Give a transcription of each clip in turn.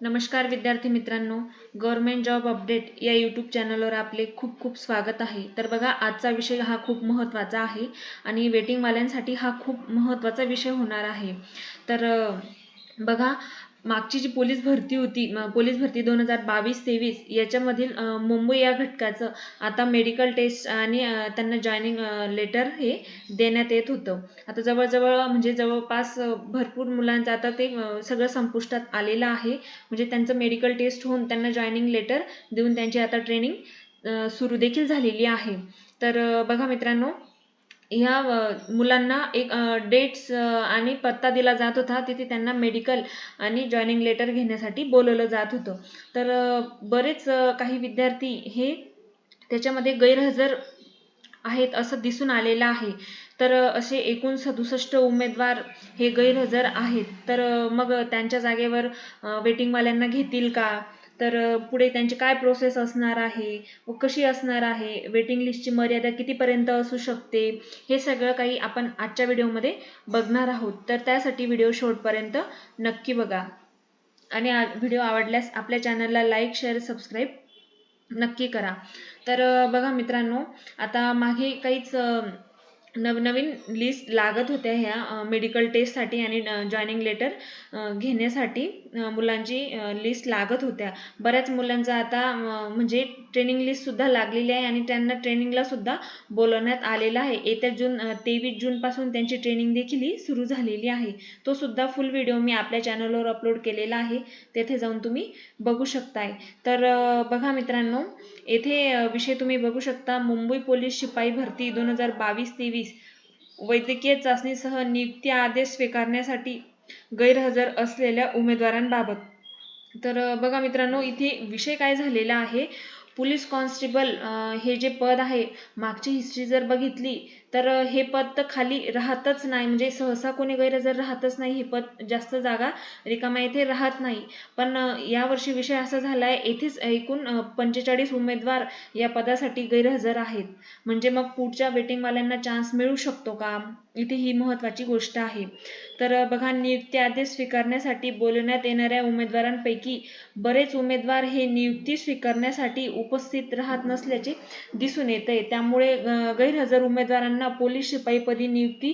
नमस्कार विद्यार्थी मित्रांनो गव्हर्मेंट जॉब अपडेट या यूट्यूब चॅनलवर आपले खूप खूप स्वागत आहे. तर बघा आजचा विषय हा खूप महत्त्वाचा आहे आणि वेटिंगवाल्यांसाठी हा खूप महत्त्वाचा विषय होणार आहे. तर बघा मागची जी पोलीस भरती होती पोलीस भरती दोन हजार बावीस तेवीस याच्यामधील मुंबई या घटकाचं आता मेडिकल टेस्ट आणि त्यांना जॉईनिंग लेटर हे देण्यात येत होतं. आता जवळजवळ म्हणजे जवळपास भरपूर मुलांचं आता ते सगळं संपुष्टात आलेलं आहे. म्हणजे त्यांचं मेडिकल टेस्ट होऊन त्यांना जॉईनिंग लेटर देऊन त्यांची आता ट्रेनिंग सुरू देखील झालेली आहे. तर बघा मित्रांनो ह्या मुलांना एक डेट्स आणि पत्ता दिला जात होता. तिथे त्यांना मेडिकल आणि जॉईनिंग लेटर घेण्यासाठी बोलवलं जात होतं. तर बरेच काही विद्यार्थी हे त्याच्यामध्ये गैरहजर आहेत असं दिसून आलेलं आहे. तर असे एकूण सदुसष्ट उमेदवार हे गैरहजर आहेत. तर मग त्यांच्या जागेवर वेटिंगवाल्यांना घेतील का? तर पुढे त्यांची काय प्रोसेस असणार आहे? व कशी असणार आहे? वेटिंग लिस्टची मर्यादा कितीपर्यंत असू शकते? हे सगळं काही आपण आजच्या व्हिडिओमध्ये बघणार आहोत. तर त्यासाठी व्हिडिओ शेवटपर्यंत नक्की बघा. आणि व्हिडिओ आवडल्यास आपल्या चॅनलला लाईक शेअर सबस्क्राईब नक्की करा. तर बघा मित्रांनो आता मागे काहीच नवनवीन लिस्ट लागत होत्या ह्या मेडिकल टेस्टसाठी आणि जॉईनिंग लेटर घेण्यासाठी मुलांची लिस्ट लागत होत्या. बऱ्याच मुलांचा आता म्हणजे ट्रेनिंग लिस्ट सुद्धा लागलेली आहे आणि त्यांना ट्रेनिंगला सुद्धा बोलवण्यात आलेलं आहे. येत्या जून तेवीस जून पासून त्यांची ट्रेनिंग देखील ही सुरू झालेली आहे. तो सुद्धा फुल व्हिडिओ मी आपल्या चॅनलवर अपलोड केलेला आहे. तेथे जाऊन तुम्ही बघू शकताय. तर बघा मित्रांनो येथे विषय तुम्ही बघू शकता. मुंबई पोलीस शिपाई भरती दोन हजार बावीस तेवीस. वैद्यकीय चाचणीसह नियुक्ती आदेश स्वीकारण्यासाठी गैरहजर असलेल्या उमेदवारांबाबत. तर बघा मित्रांनो इथे विषय काय झालेला आहे? पोलीस कॉन्स्टेबल हे जे पद आहे मागची हिस्ट्री जर बघितली तर हे पद तर खाली राहतच नाही. म्हणजे सहसा कोणी गैरहजर राहतच नाही हे पद जास्त जागा रिकामा येथे राहत नाही. पण यावर्षी विषय असा झाला आहे येथेच एकूण पंचेचाळीस उमेदवार या पदासाठी गैरहजर आहेत. म्हणजे मग पुढच्या वेटिंगवाल्यांना चान्स मिळू शकतो का? इथे ही महत्त्वाची गोष्ट आहे. तर बघा नियुक्ती आदेश स्वीकारण्यासाठी बोलवण्यात येणाऱ्या उमेदवारांपैकी बरेच उमेदवार हे नियुक्ती स्वीकारण्यासाठी उपस्थित राहत नसल्याचे दिसून येत आहे त्यामुळे गैरहजर उमेदवारांना पोलीस शिपाईपदी नियुक्ती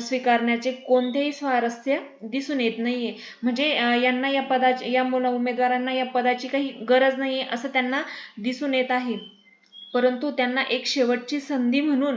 स्वीकारण्याचे कोणतेही स्वारस्य दिसून येत नाहीये. म्हणजे यांना या पदाची या मुला उमेदवारांना या पदाची काही गरज नाहीये असं त्यांना दिसून येत आहे. परंतु त्यांना एक शेवटची संधी म्हणून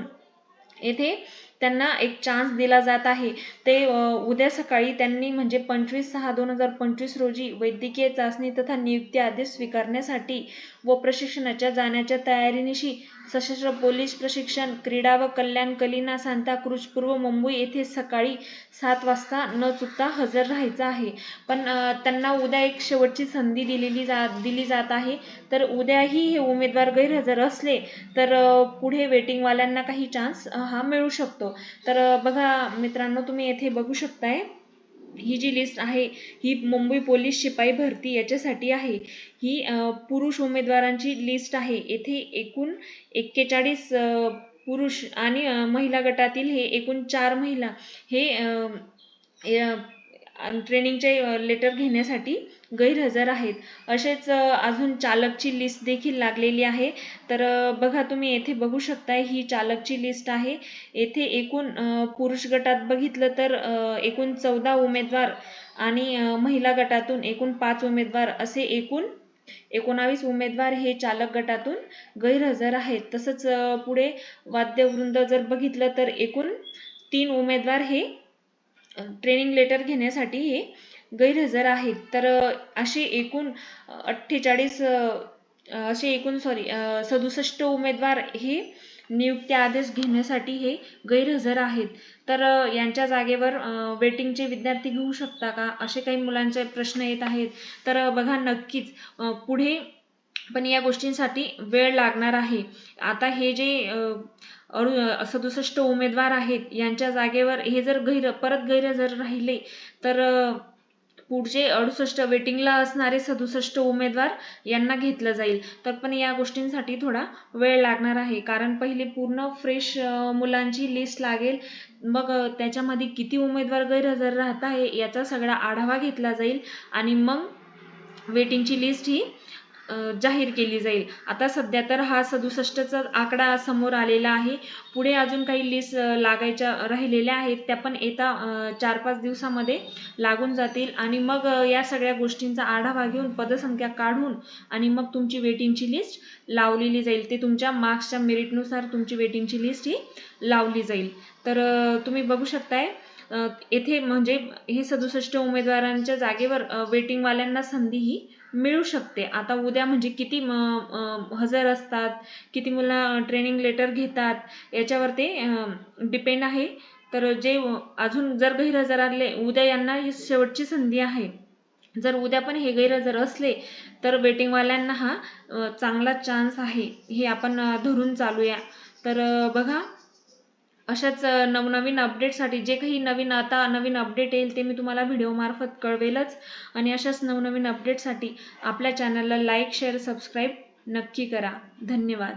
येथे त्यांना एक चान्स दिला जात आहे. ते उद्या सकाळी त्यांनी म्हणजे पंचवीस सहा दोन हजार पंचवीस रोजी वैद्यकीय चाचणी तथा नियुक्ती आदेश स्वीकारण्यासाठी व प्रशिक्षणाच्या जाण्याच्या तयारीनिशी सशस्त्र पोलीस प्रशिक्षण क्रीडा व कल्याण कलिना सांताक्रूज पूर्व मुंबई येथे सकाळी सात वाजता न चुकता हजर राहायचं आहे. पण त्यांना उद्या एक शेवटची संधी दिलेली जा दिली जात आहे. तर उद्याही हे उमेदवार गैरहजर असले तर पुढे वेटिंगवाल्यांना काही चान्स हा मिळू शकतो. तर बघा मित्रांनो तुम्ही येथे बघू शकताय ही जी लिस्ट आहे ही मुंबई पोलीस शिपाई भरती याच्यासाठी आहे. ही पुरुष उमेदवारांची लिस्ट आहे. येथे एकूण एक्केचाळीस पुरुष आणि महिला गटातील हे एकूण चार महिला हे ट्रेनिंगचे लेटर घेण्यासाठी गैरहजर आहेत. असेच अजून चालकची लिस्ट देखील लागलेली आहे. तर बघा तुम्ही येथे बघू शकताय ही चालकची लिस्ट आहे. येथे एकूण पुरुष गटात बघितलं तर एकूण चौदा उमेदवार आणि महिला गटातून एकूण पाच उमेदवार असे एकूण एकोणावीस उमेदवार हे चालक गटातून गैरहजर आहेत. तसंच पुढे वाद्यवृंद जर बघितलं तर एकूण तीन उमेदवार हे ट्रेनिंग लेटर घेण्यासाठी हे गैरहजर आहेत. तर अशी असे एकूण अठ्ठेचाळीस असे एकूण सॉरी सदुसष्ट उमेदवार हे नियुक्ती आदेश घेण्यासाठी हे गैरहजर आहेत. तर यांच्या जागेवर वेटिंगचे विद्यार्थी घेऊ शकता का? असे काही मुलांचे प्रश्न येत आहेत. तर बघा नक्कीच पुढे पण या गोष्टींसाठी वेळ लागणार आहे. आता हे जे सदुसष्ट उमेदवार आहेत यांच्या जागेवर हे जर गैर परत गैरहजर राहिले तर पुढचे अडुसष्ट वेटिंगला असणारे सदुसष्ट उमेदवार यांना घेतलं जाईल. तर पण या गोष्टींसाठी थोडा वेळ लागणार आहे. कारण पहिली पूर्ण फ्रेश मुलांची लिस्ट लागेल. मग त्याच्यामध्ये किती उमेदवार गैरहजर राहत आहे याचा सगळा आढावा घेतला जाईल. आणि मग वेटिंगची लिस्ट ही जाहीर केली जाईल. आता सध्या तर हा सदुसष्टचा आकडा समोर आलेला आहे. पुढे अजून काही लिस्ट लागायच्या राहिलेल्या आहेत. त्या पण येत्या चार पाच दिवसामध्ये लागून जातील. आणि मग या सगळ्या गोष्टींचा आढावा घेऊन पदसंख्या काढून आणि मग तुमची वेटिंगची लिस्ट लावलेली जाईल. ते तुमच्या मार्क्सच्या मेरिटनुसार तुमची वेटिंगची लिस्ट ही लावली जाईल. तर तुम्ही बघू शकताय येथे म्हणजे हे सदुसष्ट उमेदवारांच्या जागेवर वेटिंगवाल्यांना संधी ही मिळू शकते. आता उद्या म्हणजे किती म- हजर असतात किती मुलं ट्रेनिंग लेटर घेतात याच्यावर ते डिपेंड आहे. तर जे अजून जर गैरहजर आले उद्या यांना ही शेवटची संधी आहे. जर उद्या पण हे गैरहजर असले तर वेटिंगवाल्यांना हा चांगला चान्स आहे. हे आपण धरून चालूया. तर बघा अशाच नवनवीन अपडेटसाठी जे काही नवीन आता नवीन अपडेट येईल ते मी तुम्हाला व्हिडिओमार्फत कळवेलच. आणि अशाच नवनवीन अपडेटसाठी आपल्या चॅनलला लाईक शेअर सबस्क्राईब नक्की करा. धन्यवाद.